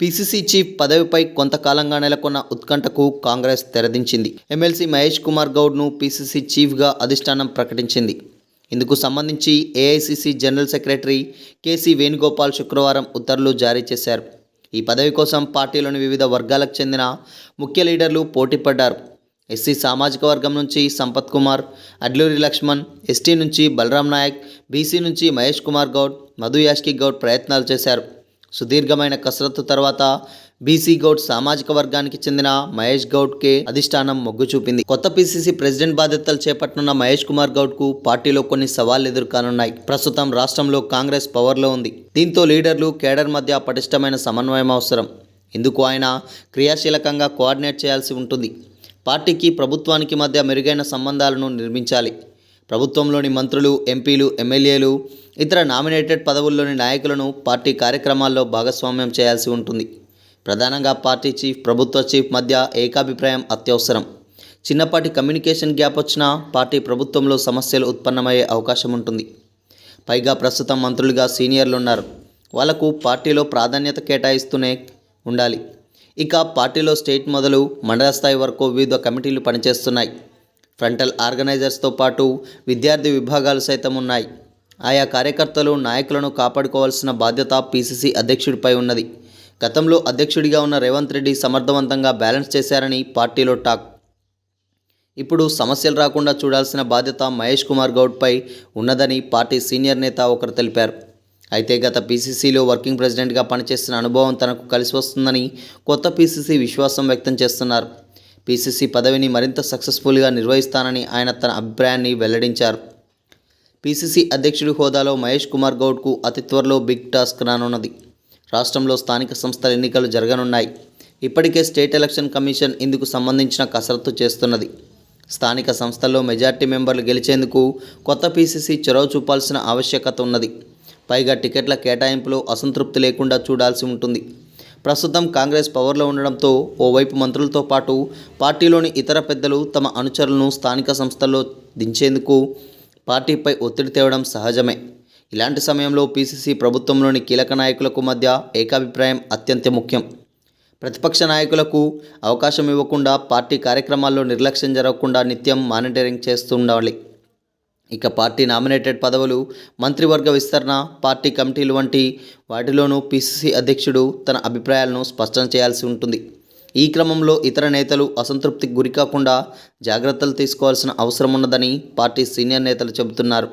PCC chief పదవిపై కొంతకాలంగా నెలకొన్న ఉత్కంఠకు కాంగ్రెస్ తెరదించింది. ఎమ్మెల్సీ మహేష్ కుమార్ గౌడ్ను పీసీసీ చీఫ్గా అధిష్టానం ప్రకటించింది. ఇందుకు సంబంధించి AICC general secretary KC Venugopal శుక్రవారం ఉత్తర్వులు జారీ చేశారు. ఈ పదవి కోసం పార్టీలోని వివిధ వర్గాలకు చెందిన ముఖ్య లీడర్లు పోటీపడ్డారు. ఎస్సీ సామాజిక వర్గం నుంచి సంపత్ కుమార్ అడ్లూరి లక్ష్మణ్ ఎస్టీ నుంచి బలరాం నాయక్ బీసీ నుంచి మహేష్ కుమార్ గౌడ్ మధు యాష్కి గౌడ్ ప్రయత్నాలు చేశారు. సుదీర్ఘమైన కసరత్తు తర్వాత బీసీ గౌడ్ సామాజిక వర్గానికి చెందిన మహేష్ గౌడ్కే అధిష్టానం మొగ్గు చూపింది. కొత్త పీసీసీ ప్రెసిడెంట్ బాధ్యతలు చేపట్టనున్న మహేష్ కుమార్ గౌడ్కు పార్టీలో కొన్ని సవాళ్ళు ఎదుర్కానున్నాయి. ప్రస్తుతం రాష్ట్రంలో కాంగ్రెస్ పవర్లో ఉంది. దీంతో లీడర్లు కేడర్ మధ్య పటిష్టమైన సమన్వయం అవసరం. ఇందుకు ఆయన క్రియాశీలకంగా కోఆర్డినేట్ చేయాల్సి ఉంటుంది. పార్టీకి ప్రభుత్వానికి మధ్య మెరుగైన సంబంధాలను నిర్మించాలి. ప్రభుత్వంలోని మంత్రులు ఎంపీలు ఎమ్మెల్యేలు ఇతర నామినేటెడ్ పదవుల్లోని నాయకులను పార్టీ కార్యక్రమాల్లో భాగస్వామ్యం చేయాల్సి ఉంటుంది. ప్రధానంగా పార్టీ చీఫ్ ప్రభుత్వ చీఫ్ మధ్య ఏకాభిప్రాయం అత్యవసరం. చిన్నపాటి కమ్యూనికేషన్ గ్యాప్ వచ్చినా పార్టీ ప్రభుత్వంలో సమస్యలు ఉత్పన్నమయ్యే అవకాశం ఉంటుంది. పైగా ప్రస్తుతం మంత్రులుగా సీనియర్లు ఉన్నారు వాళ్ళకు పార్టీలో ప్రాధాన్యత కేటాయిస్తూనే ఉండాలి. ఇక పార్టీలో స్టేట్ మొదలు మండల స్థాయి వరకు వివిధ కమిటీలు పనిచేస్తున్నాయి. ఫ్రంటల్ ఆర్గనైజర్స్తో పాటు విద్యార్థి విభాగాలు సైతం ఉన్నాయి. ఆయా కార్యకర్తలు నాయకులను కాపాడుకోవాల్సిన బాధ్యత పీసీసీ అధ్యక్షుడిపై ఉన్నది. గతంలో అధ్యక్షుడిగా ఉన్న రేవంత్ రెడ్డి సమర్థవంతంగా బ్యాలెన్స్ చేశారని పార్టీలో టాక్. ఇప్పుడు సమస్యలు రాకుండా చూడాల్సిన బాధ్యత మహేష్ కుమార్ గౌడ్పై ఉన్నదని పార్టీ సీనియర్ నేత ఒకరు తెలిపారు. అయితే గత పీసీసీలో వర్కింగ్ ప్రెసిడెంట్గా పనిచేస్తున్న అనుభవం తనకు కలిసి వస్తుందని కొత్త పీసీసీ విశ్వాసం వ్యక్తం చేస్తున్నారు. పీసీసీ పదవిని మరింత సక్సెస్ఫుల్గా నిర్వహిస్తానని ఆయన తన అభిప్రాయాన్ని వెల్లడించారు. పీసీసీ అధ్యక్షుడి హోదాలో మహేష్ కుమార్ గౌడ్కు అతి త్వరలో బిగ్ టాస్క్ రానున్నది. రాష్ట్రంలో స్థానిక సంస్థల ఎన్నికలు జరగనున్నాయి. ఇప్పటికే స్టేట్ ఎలక్షన్ కమిషన్ ఇందుకు సంబంధించిన కసరత్తు చేస్తున్నది. స్థానిక సంస్థల్లో మెజార్టీ మెంబర్లు గెలిచేందుకు కొత్త పీసీసీ చొరవ చూపాల్సిన ఆవశ్యకత ఉన్నది. పైగా టికెట్ల కేటాయింపులో అసంతృప్తి లేకుండా చూడాల్సి ఉంటుంది. ప్రస్తుతం కాంగ్రెస్ పవర్లో ఉండడంతో ఓవైపు మంత్రులతో పాటు పార్టీలోని ఇతర పెద్దలు తమ అనుచరులను స్థానిక సంస్థల్లో దించేందుకు పార్టీపై ఒత్తిడి తేవడం సహజమే. ఇలాంటి సమయంలో పీసీసీ ప్రభుత్వంలోని కీలక నాయకులకు మధ్య ఏకాభిప్రాయం అత్యంత ముఖ్యం. ప్రతిపక్ష నాయకులకు అవకాశం ఇవ్వకుండా పార్టీ కార్యక్రమాల్లో నిర్లక్ష్యం జరగకుండా నిత్యం మానిటరింగ్ చేస్తుండాలి. ఇక పార్టీ నామినేటెడ్ పదవులు మంత్రివర్గ విస్తరణ పార్టీ కమిటీలు వంటి వాటిలోనూ పీసీసీ అధ్యక్షుడు తన అభిప్రాయాలను స్పష్టం చేయాల్సి ఉంటుంది. ఈ క్రమంలో ఇతర నేతలు అసంతృప్తికి గురికాకుండా జాగ్రత్తలు తీసుకోవాల్సిన అవసరం ఉన్నదని పార్టీ సీనియర్ నేతలు చెబుతున్నారు.